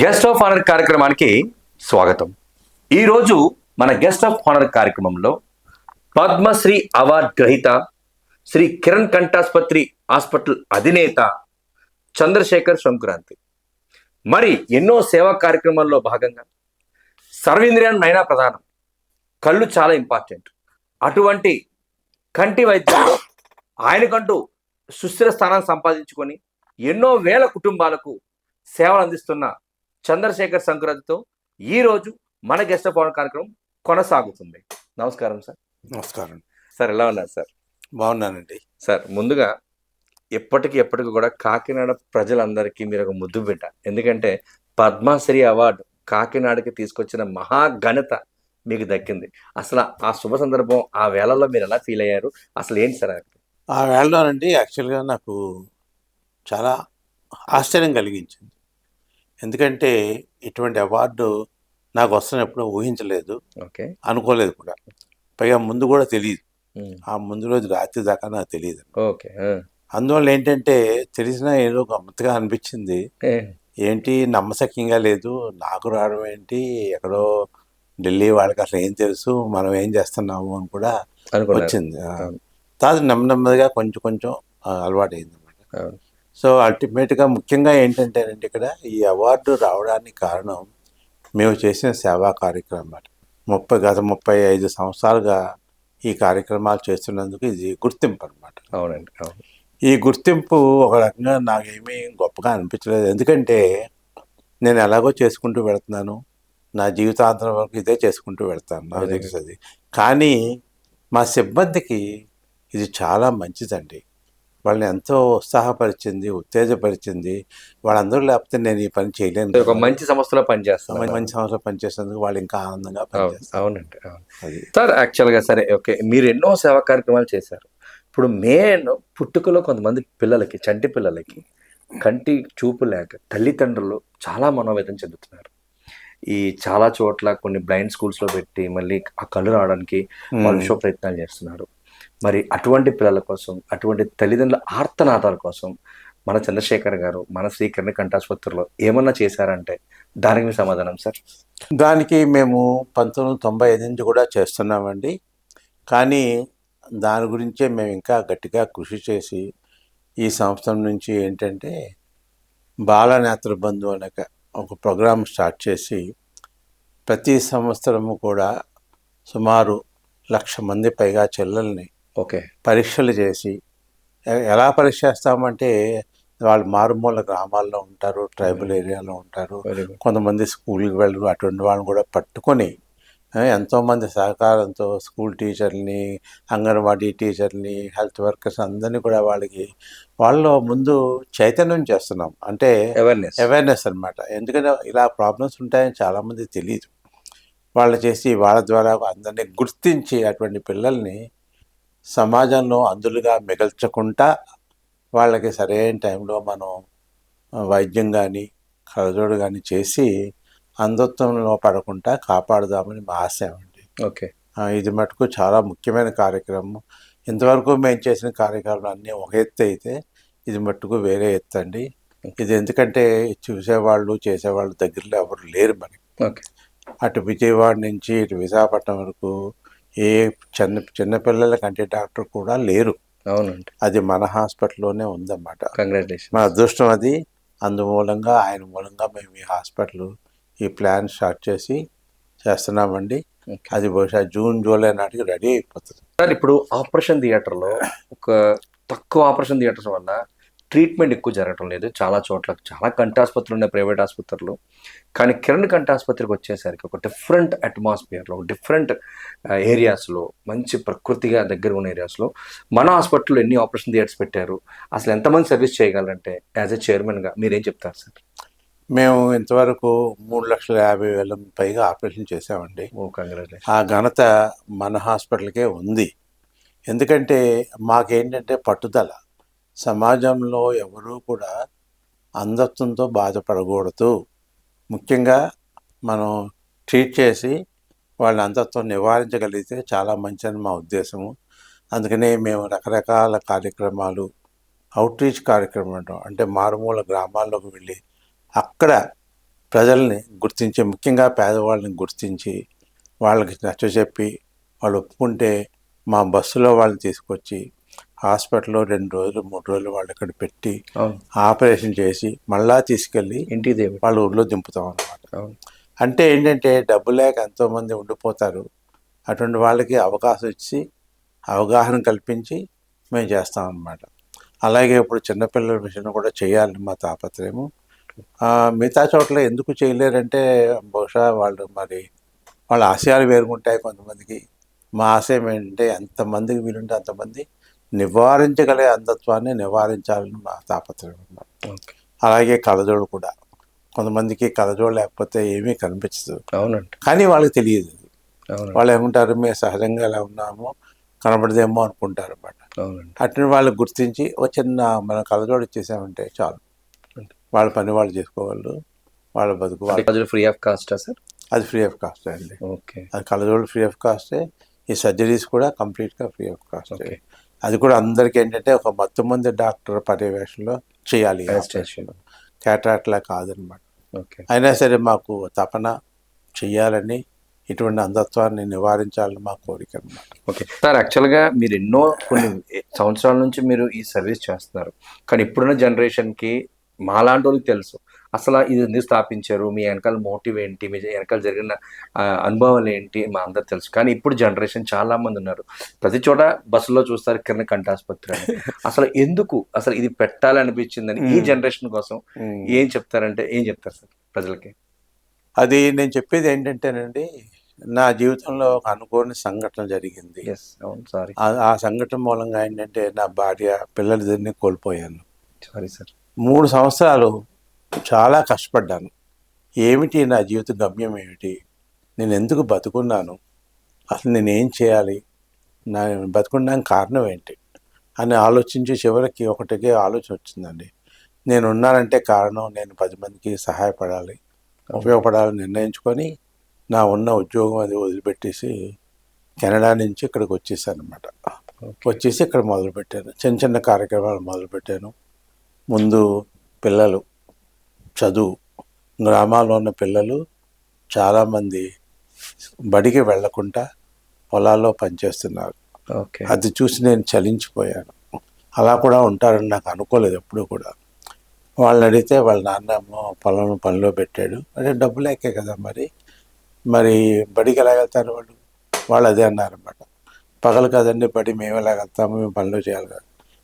Guest of honour కార్యక్రమానికి స్వాగతం. ఈరోజు మన గెస్ట్ ఆఫ్ ఆనర్ కార్యక్రమంలో పద్మశ్రీ అవార్డ్ గ్రహీత శ్రీ కిరణ్ కంఠాస్పత్రి హాస్పిటల్ అధినేత చంద్రశేఖర్ సంక్రాంతి. మరి ఎన్నో సేవా కార్యక్రమాల్లో భాగంగా సర్వేంద్రియాన్ని అయినా ప్రధానం కళ్ళు చాలా ఇంపార్టెంట్. అటువంటి కంటి వైద్యం ఆయనకంటూ సుస్థిర స్థానాన్ని సంపాదించుకొని ఎన్నో వేల కుటుంబాలకు సేవలు అందిస్తున్న చంద్రశేఖర్ సంక్రాంతితో ఈ రోజు మన గెస్ట్ ఆఫ్ ఆనర్ కార్యక్రమం కొనసాగుతుంది. నమస్కారం సార్. నమస్కారం. సార్ ఎలా ఉన్నారు సార్? బాగున్నానండి. సార్ ముందుగా ఎప్పటికి ఎప్పటికి కూడా కాకినాడ ప్రజలందరికీ మీరు ఒక ముద్దు బిడ్డ ఎందుకంటే పద్మశ్రీ అవార్డు కాకినాడకి తీసుకొచ్చిన మహా ఘనత మీకు దక్కింది. అసలు ఆ శుభ సందర్భం ఆ వేళల్లో మీరు ఎలా ఫీల్ అయ్యారు? అసలు ఏంటి సార్? ఆ వేళలోనండి యాక్చువల్గా నాకు చాలా ఆశ్చర్యం కలిగించింది. ఎందుకంటే ఇటువంటి అవార్డు నాకు వస్తున్న ఎప్పుడూ ఊహించలేదు. ఓకే. అనుకోలేదు కూడా. పైగా ముందు కూడా తెలియదు ఆ ముందు రోజు రాత్రి దాకా నాకు తెలియదు ఓకే. అందువల్ల ఏంటంటే తెలిసిన ఏదో గమ్మత్తుగా అనిపించింది. ఏంటి నమ్మశక్యంగా లేదు. నాకు రావడం ఏంటి? ఎక్కడో ఢిల్లీ వాళ్ళకి అసలు ఏం తెలుసు? మనం ఏం చేస్తున్నాము అని కూడా వచ్చింది. తర్వాత నెమ్మది నెమ్మదిగా కొంచెం కొంచెం అలవాటు అయింది అనమాట. సో అల్టిమేట్గా ముఖ్యంగా ఏంటంటేనండి ఇక్కడ ఈ అవార్డు రావడానికి కారణం మేము చేసిన సేవా కార్యక్రమాలు ముప్పై గత ముప్పై ఐదు సంవత్సరాలుగా ఈ కార్యక్రమాలు చేస్తున్నందుకు ఇది గుర్తింపు అనమాట అవునండి అవును. ఈ గుర్తింపు ఒక రకంగా నాకేమీ గొప్పగా అనిపించలేదు. ఎందుకంటే నేను ఎలాగో చేసుకుంటూ వెళ్తున్నాను. నా జీవితాంతరం వరకు ఇదే చేసుకుంటూ వెళ్తాను. నాకు తెలుసు కానీ మా సిబ్బందికి ఇది చాలా మంచిదండి. వాళ్ళని ఎంతో ఉత్సాహపరిచింది ఉత్తేజపరిచింది. వాళ్ళందరూ లేకపోతే నేను ఈ పని చేయలేను ఒక మంచి సంస్థలో పనిచేస్తాను మంచి మంచి సంవత్సరం పనిచేసేందుకు వాళ్ళు ఇంకా ఆనందంగా పనిచేస్తారు. అవునండి సార్ యాక్చువల్గా సరే ఓకే. మీరు ఎన్నో సేవా కార్యక్రమాలు చేశారు. ఇప్పుడు మెయిన్ పుట్టుకలో కొంతమంది పిల్లలకి చంటి పిల్లలకి కంటి చూపు లేక తల్లిదండ్రులు చాలా మనోవేదన చెందుతున్నారు. ఈ చాలా చోట్ల కొన్ని బ్లైండ్ స్కూల్స్లో పెట్టి మళ్ళీ ఆ కళ్ళు రావడానికి వాళ్ళు ప్రయత్నాలు చేస్తున్నారు. మరి అటువంటి పిల్లల కోసం అటువంటి తల్లిదండ్రుల ఆర్తనాదాల కోసం మన చంద్రశేఖర్ గారు మన శ్రీకరణ కంఠాసుపత్రిలో ఏమన్నా చేశారంటే దానికి మీ సమాధానం సార్. దానికి మేము పంతొమ్మిది వందల తొంభై ఐదు నుంచి కూడా చేస్తున్నామండి. కానీ దాని గురించే మేము ఇంకా గట్టిగా కృషి చేసి ఈ సంవత్సరం నుంచి ఏంటంటే బాలనేత్ర బంధు అనే ఒక- ఒక స్టార్ట్ చేసి ప్రతి సంవత్సరము కూడా సుమారు లక్ష మంది పైగా చెల్లెల్ని ఓకే. పరీక్షలు చేసి ఎలా పరీక్ష చేస్తామంటే వాళ్ళు మారుమూల గ్రామాల్లో ఉంటారు ట్రైబల్ ఏరియాలో ఉంటారు. కొంతమంది స్కూల్కి వెళ్ళరు అటువంటి వాళ్ళని కూడా పట్టుకొని ఎంతోమంది సహకారంతో స్కూల్ టీచర్ని అంగన్వాడీ టీచర్ని హెల్త్ వర్కర్స్ అందరినీ కూడా వాళ్ళకి వాళ్ళలో ముందు చైతన్యం చేస్తున్నాం. అంటే అవేర్నెస్ అవేర్నెస్ అన్నమాట. ఎందుకంటే ఇలా ప్రాబ్లమ్స్ ఉంటాయని చాలామంది తెలియదు వాళ్ళు చేసి వాళ్ళ ద్వారా అందరినీ గుర్తించి అటువంటి పిల్లల్ని సమాజంలో అందులుగా మిగల్చకుండా వాళ్ళకి సరైన టైంలో మనం వైద్యం కానీ కలజోడు కానీ చేసి అంధత్వంలో పడకుండా కాపాడుదామని మా ఆశయం అండి. ఓకే. ఇది మటుకు చాలా ముఖ్యమైన కార్యక్రమం. ఇంతవరకు మేము చేసిన కార్యక్రమాలు అన్నీ ఒక ఎత్తు అయితే ఇది మట్టుకు వేరే ఎత్తు అండి ఇది ఎందుకంటే చూసేవాళ్ళు చేసేవాళ్ళు దగ్గరలో ఎవరు లేరు మనకి. ఓకే. అటు విజయవాడ నుంచి ఇటు విశాఖపట్నం వరకు ఏ చిన్న చిన్నపిల్లల కంటే డాక్టర్ కూడా లేరు. అవునండి. అది మన హాస్పిటల్లోనే ఉందన్నమాట. కంగ్రాచులేషన్ మన అదృష్టం అది. అందుమూలంగా ఆయన మూలంగా మేము ఈ హాస్పిటల్ ఈ ప్లాన్ స్టార్ట్ చేసి చేస్తున్నామండి. అది బహుశా జూన్ జూలై నాటికి రెడీ అయిపోతుంది. సార్ ఇప్పుడు ఆపరేషన్ థియేటర్లో ఒక తక్కువ ఆపరేషన్ థియేటర్స్ వల్ల ట్రీట్మెంట్ ఎక్కువ జరగటం లేదు. చాలా చోట్ల చాలా కంటి ఆసుపత్రులు ఉన్నాయి ప్రైవేట్ ఆసుపత్రులు. కానీ కిరణ్ కంటి ఆసుపత్రికి వచ్చేసరికి ఒక డిఫరెంట్ అట్మాస్ఫియర్లో డిఫరెంట్ ఏరియాస్లో మంచి ప్రకృతిగా దగ్గర ఉన్న ఏరియాస్లో మన హాస్పిటల్లో ఎన్ని ఆపరేషన్ థియేటర్స్ పెట్టారు అసలు ఎంతమంది సర్వీస్ చేయగలరంటే యాజ్ ఎ చైర్మన్గా మీరేం చెప్తారు సార్? మేము ఇంతవరకు మూడు లక్షల యాభై వేల పైగా ఆపరేషన్ చేసామండి ఆ ఘనత మన హాస్పిటల్కే ఉంది. ఎందుకంటే మాకేంటంటే పట్టుదల. సమాజంలో ఎవరూ కూడా అంధత్వంతో బాధపడకూడదు. ముఖ్యంగా మనం ట్రీట్ చేసి వాళ్ళ అంధత్వం నివారించగలిగితే చాలా మంచిదని మా ఉద్దేశము. అందుకనే మేము రకరకాల కార్యక్రమాలు అవుట్రీచ్ కార్యక్రమం అంటాం. అంటే మారుమూల గ్రామాల్లోకి వెళ్ళి అక్కడ ప్రజల్ని గుర్తించి ముఖ్యంగా పేదవాళ్ళని గుర్తించి వాళ్ళకి నచ్చ చెప్పి వాళ్ళు ఒప్పుకుంటే మా బస్సులో వాళ్ళని తీసుకొచ్చి హాస్పిటల్లో రెండు రోజులు మూడు రోజులు వాళ్ళు ఇక్కడ పెట్టి ఆపరేషన్ చేసి మళ్ళా తీసుకెళ్ళి ఇంటి దేవుడు వాళ్ళ ఊళ్ళో దింపుతాం అన్నమాట. అవును. అంటే ఏంటంటే డబ్బు లేక ఎంతోమంది ఉండిపోతారు. అటువంటి వాళ్ళకి అవకాశం ఇచ్చి అవగాహన కల్పించి మేము చేస్తాం అన్నమాట. అలాగే ఇప్పుడు చిన్నపిల్లల విషయంలో కూడా చేయాలని మా తాపత్రయము. మిగతా చోట్ల ఎందుకు చేయలేరంటే బహుశా వాళ్ళు మరి వాళ్ళ ఆశయాలు వేరుగుంటాయి కొంతమందికి. మా ఆశయం ఏంటంటే ఎంతమందికి వీలుంటే అంతమంది నివారించగలిగే అంధత్వాన్ని నివారించాలని మా తాపత్రయం ఓకే. అలాగే కలజోడు కూడా. కొంతమందికి కలజోడు లేకపోతే ఏమీ కనిపించదు. అవునండి. కానీ వాళ్ళకి తెలియదు వాళ్ళు ఏమంటారు మేము సహజంగా ఎలా ఉన్నామో కనబడదేమో అనుకుంటారు అన్నమాట. అవునండి. అట్ని వాళ్ళు గుర్తించి ఒక చిన్న మనం కలజోడు ఇచ్చేసామంటే చాలు. వాళ్ళ పని వాళ్ళు చేసుకోగలరు. వాళ్ళ బతుకు వాళ్ళు ఫ్రీ ఆఫ్ కాస్టా సార్? అది ఫ్రీ ఆఫ్ కాస్ట్ అండి. ఓకే. అది కలజోడు ఫ్రీ ఆఫ్ కాస్టే ఈ సర్జరీస్ కూడా కంప్లీట్గా ఫ్రీ ఆఫ్ కాస్ట్ అది కూడా అందరికీ ఏంటంటే ఒక మొత్తం మంది డాక్టర్ పర్యవేక్షణలో చేయాలి. క్యాటరాక్ట్లా కాదనమాట. ఓకే. అయినా సరే మాకు తపన చెయ్యాలని ఇటువంటి అంధత్వాన్ని నివారించాలని మా కోరిక అన్నమాట. ఓకే. సార్ యాక్చువల్గా మీరు ఎన్నో కొన్ని సంవత్సరాల నుంచి మీరు ఈ సర్వీస్ చేస్తున్నారు. కానీ ఇప్పుడున్న జనరేషన్కి మాలాంటి వాళ్ళకి తెలుసు. అసలు ఇది ఎందుకు స్థాపించారు? మీ వెనకాల మోటివ్ ఏంటి? మీ వెనకాల జరిగిన అనుభవాలు ఏంటి? మా అందరు తెలుసు. కానీ ఇప్పుడు జనరేషన్ చాలా మంది ఉన్నారు. ప్రతి చోట బస్సులో చూస్తారు కిరణ్ కంఠాసుపత్రి అని. అసలు ఎందుకు? అసలు ఇది పెట్టాలనిపించిందని ఈ. జనరేషన్ కోసం ఏం చెప్తారంటే ఏం చెప్తారు సార్ ప్రజలకి? అది నేను చెప్పేది ఏంటంటేనండి నా జీవితంలో ఒక అనుకోని సంఘటన జరిగింది. సారీ ఆ- ఆ సంఘటన మూలంగా ఏంటంటే నా భార్య పిల్లలిద్దరిని కోల్పోయాను. సారీ సార్ మూడు సంవత్సరాలు చాలా కష్టపడ్డాను. ఏమిటి నా జీవిత గమ్యం ఏమిటి? నేను ఎందుకు బతుకున్నాను? అసలు నేనేం చేయాలి? నా బతుకున్నానికి కారణం ఏంటి? అని ఆలోచించి చివరికి ఒకటికే ఆలోచన వచ్చిందండి. నేను ఉన్నానంటే కారణం నేను పది మందికి సహాయపడాలి ఉపయోగపడాలని నిర్ణయించుకొని నా ఉన్న ఉద్యోగం అది వదిలిపెట్టేసి కెనడా నుంచి ఇక్కడికి వచ్చేసాను అనమాట వచ్చేసి ఇక్కడ మొదలుపెట్టాను. చిన్న చిన్న కార్యక్రమాలు మొదలుపెట్టాను. ముందు పిల్లలు చదువు. గ్రామాల్లో ఉన్న పిల్లలు చాలామంది బడికి వెళ్ళకుండా పొలాల్లో పనిచేస్తున్నారు. ఓకే. అది చూసి నేను చలించిపోయాను. అలా కూడా ఉంటారని నాకు అనుకోలేదు ఎప్పుడూ కూడా. వాళ్ళని అడిగితే వాళ్ళ నాన్న ఏమో పొలం పనిలో పెట్టాడు. అంటే డబ్బు లేకే కదా మరి. మరి బడికి ఎలా వెళ్తారు వాళ్ళు? వాళ్ళు అదే అన్నారన్నమాట. పగలు కదండి బడి మేము ఎలా వెళ్తాము మేము పనిలో చేయాలి కదా.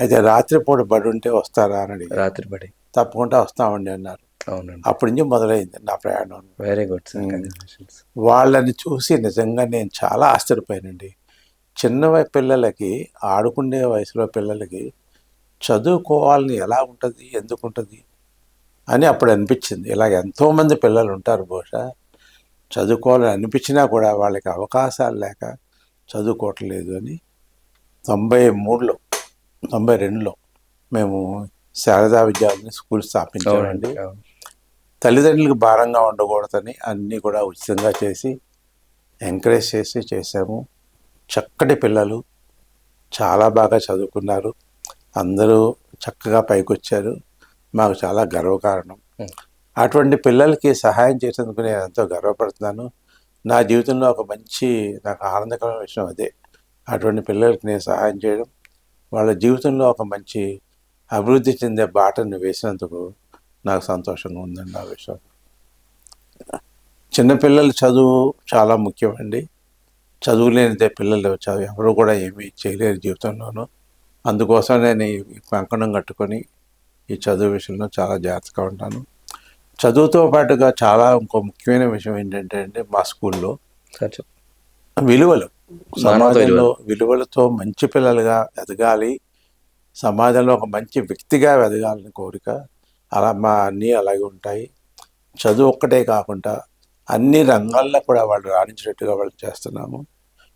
అయితే రాత్రిపూట బడి ఉంటే వస్తారా అని రాత్రి పడి తప్పకుండా వస్తామండి అన్నారు. అవునండి. అప్పటి నుంచి మొదలైంది నా ప్రయాణం. వెరీ గుడ్ వాళ్ళని చూసి నిజంగా నేను చాలా ఆశ్చర్యపోయానండి. చిన్న పిల్లలకి ఆడుకునే వయసులో పిల్లలకి చదువుకోవాలని ఎలా ఉంటుంది ఎందుకు ఉంటుంది అని అప్పుడు అనిపించింది. ఇలా ఎంతోమంది పిల్లలు ఉంటారు బహుశా. చదువుకోవాలని అనిపించినా కూడా వాళ్ళకి అవకాశాలు లేక చదువుకోవట్లేదు అని తొంభై మూడులో తొంభై రెండులో మేము శారదా విద్యాలయం స్కూల్ స్థాపించామండి. తల్లిదండ్రులకు భారంగా ఉండకూడదని అన్నీ కూడా ఉచితంగా చేసి ఎంకరేజ్ చేసి చేశాము. చక్కటి పిల్లలు చాలా బాగా చదువుకున్నారు. అందరూ చక్కగా పైకొచ్చారు. మాకు చాలా గర్వకారణం. అటువంటి పిల్లలకి సహాయం చేసేందుకు నేను ఎంతో గర్వపడుతున్నాను. నా జీవితంలో ఒక మంచి నాకు ఆనందకరమైన విషయం అదే. అటువంటి పిల్లలకి నేను సహాయం చేయడం వాళ్ళ జీవితంలో ఒక మంచి అభివృద్ధి చెందే బాటను వేసినందుకు నాకు సంతోషంగా ఉందండి ఆ విషయం. చిన్నపిల్లల చదువు చాలా ముఖ్యమండి. చదువు లేనిదే పిల్లలు చదువు ఎవరు కూడా ఏమీ చేయలేరు జీవితంలోనూ. అందుకోసం నేను ఈ కంకణం కట్టుకొని ఈ చదువు విషయంలో చాలా జాగ్రత్తగా ఉంటాను. చదువుతో పాటుగా చాలా ఇంకో ముఖ్యమైన విషయం ఏంటంటే అండి మా స్కూల్లో. విలువలు. సమాజంలో విలువలతో మంచి పిల్లలుగా ఎదగాలి. సమాజంలో ఒక మంచి వ్యక్తిగా ఎదగాలని కోరిక అలా మా అన్నీ అలాగే ఉంటాయి. చదువు ఒక్కటే కాకుండా అన్ని రంగాల్లో కూడా వాళ్ళు రాణించినట్టుగా వాళ్ళు చేస్తున్నాము.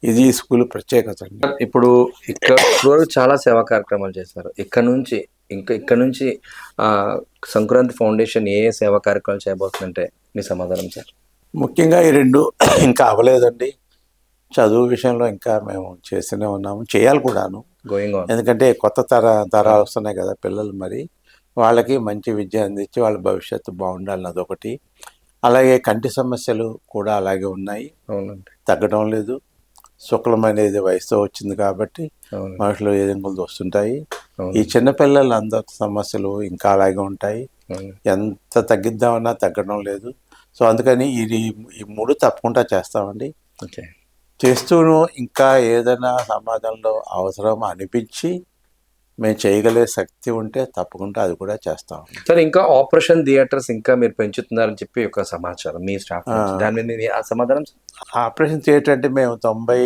ఇది ఈ స్కూల్ ప్రత్యేకత ఇప్పుడు ఇక్కడ వరకు చాలా సేవా కార్యక్రమాలు చేశారు. ఇక్కడ నుంచి ఇంకా ఇక్కడ నుంచి ఆ సంక్రాంతి ఫౌండేషన్ ఏ ఏ సేవా కార్యక్రమాలు చేయబోతుందంటే మీ సమాధానం సార్. ముఖ్యంగా ఈ రెండు ఇంకా అవ్వలేదండి. చదువు విషయంలో ఇంకా మేము చేస్తూనే ఉన్నాము. చేయాలి కూడాను. గోయింగ్ ఎందుకంటే కొత్త తర తరాలు వస్తున్నాయి కదా పిల్లలు మరి. వాళ్ళకి మంచి విద్య అందించి వాళ్ళ భవిష్యత్తు బాగుండాలి అదొకటి. అలాగే కంటి సమస్యలు కూడా అలాగే ఉన్నాయి. తగ్గడం లేదు. శుక్లం అనేది వయసుతో వచ్చింది కాబట్టి మనుషులు ఏదెంగులు వస్తుంటాయి. ఈ చిన్నపిల్లల అందరి సమస్యలు ఇంకా అలాగే ఉంటాయి. ఎంత తగ్గిద్దామన్నా తగ్గడం లేదు. సో అందుకని ఇది ఈ మూడు తప్పకుండా చేస్తామండి. ఓకే. చేస్తూను ఇంకా ఏదైనా సమాజంలో అవసరం అనిపించి మేము చేయగలిగే శక్తి ఉంటే తప్పకుండా అది కూడా చేస్తాం. సార్ ఇంకా ఆపరేషన్ థియేటర్స్ ఇంకా మీరు పెంచుతున్నారని చెప్పి ఒక సమాచారం మీ స్టాఫ్. దాని మీద ఆ సమాధానం? ఆపరేషన్ థియేటర్ అంటే మేము తొంభై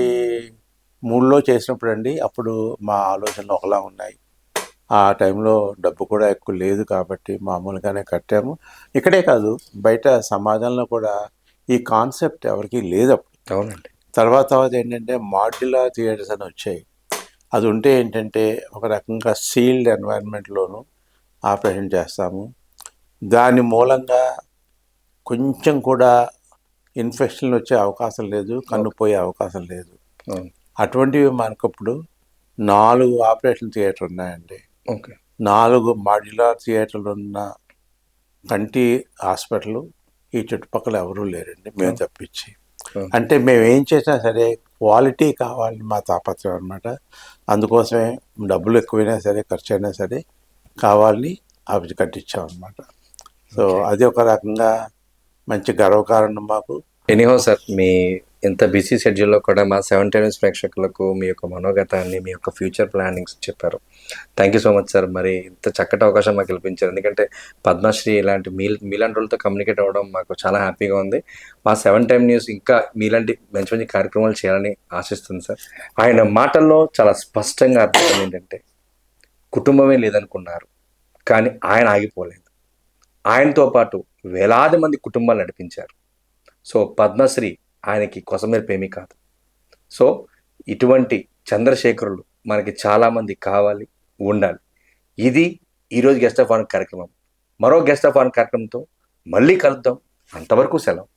మూడులో చేసినప్పుడు అండి అప్పుడు మా ఆలోచనలు ఒకలా ఉన్నాయి. ఆ టైంలో డబ్బు కూడా ఎక్కువ లేదు కాబట్టి మామూలుగానే కట్టాము. ఇక్కడే కాదు బయట సమాజంలో కూడా ఈ కాన్సెప్ట్ ఎవరికి లేదు అప్పుడు అవునండి. తర్వాత తర్వాత ఏంటంటే మాడ్యులర్ థియేటర్స్ అని వచ్చాయి. అది ఉంటే ఏంటంటే ఒక రకంగా సీల్డ్ ఎన్వైరన్మెంట్లోనూ ఆపరేషన్ చేస్తాము. దాని మూలంగా కొంచెం కూడా ఇన్ఫెక్షన్ వచ్చే అవకాశం లేదు కన్ను పోయే అవకాశం లేదు. అటువంటివి మనకప్పుడు నాలుగు ఆపరేషన్ థియేటర్ ఉన్నాయండి. ఓకే. నాలుగు మాడ్యులర్ థియేటర్లు ఉన్న కంటి హాస్పిటల్ ఈ చుట్టుపక్కల ఎవరూ లేరండి మేము తప్పించి. అంటే మేము ఏం చేసినా సరే క్వాలిటీ కావాలని మా తాపత్రయం అనమాట అందుకోసమే డబ్బులు ఎక్కువైనా సరే ఖర్చు అయినా సరే కావాలని అవి కట్టించాం అనమాట సో అది ఒక రకంగా మంచి గర్వకారణం మాకు. ఎనీహో సార్ మీ ఇంత బిజీ షెడ్యూల్లో కూడా మా సెవెన్ టెన్స్ ప్రేక్షకులకు మీ యొక్క మనోగతాన్ని మీ యొక్క ఫ్యూచర్ ప్లానింగ్స్ చెప్పారు. Thank you so much sir మరి ఇంత చక్కటి అవకాశం మాకు కల్పించారు. ఎందుకంటే పద్మశ్రీ ఇలాంటి మీ మీలాంటి వాళ్ళతో కమ్యూనికేట్ అవ్వడం మాకు చాలా హ్యాపీగా ఉంది. మా సెవెన్ టైమ్ న్యూస్ ఇంకా మీలాంటి మంచి మంచి కార్యక్రమాలు చేయాలని ఆశిస్తుంది సార్ ఆయన మాటల్లో చాలా స్పష్టంగా అర్థం ఏంటంటే కుటుంబమే లేదనుకున్నారు కానీ ఆయన ఆగిపోలేదు. ఆయనతో పాటు వేలాది మంది కుటుంబాలు నడిపించారు. సో పద్మశ్రీ ఆయనకి కొసమేర్పేమీ కాదు. సో ఇటువంటి చంద్రశేఖరులు మనకి చాలామంది కావాలి ఉండాలి. ఇది ఈరోజు గెస్ట్ ఆఫ్ ఆన్ కార్యక్రమం. మరో గెస్ట్ ఆఫ్ ఆన్ కార్యక్రమంతో మళ్ళీ కలుద్దాం. అంతవరకు సెలవు.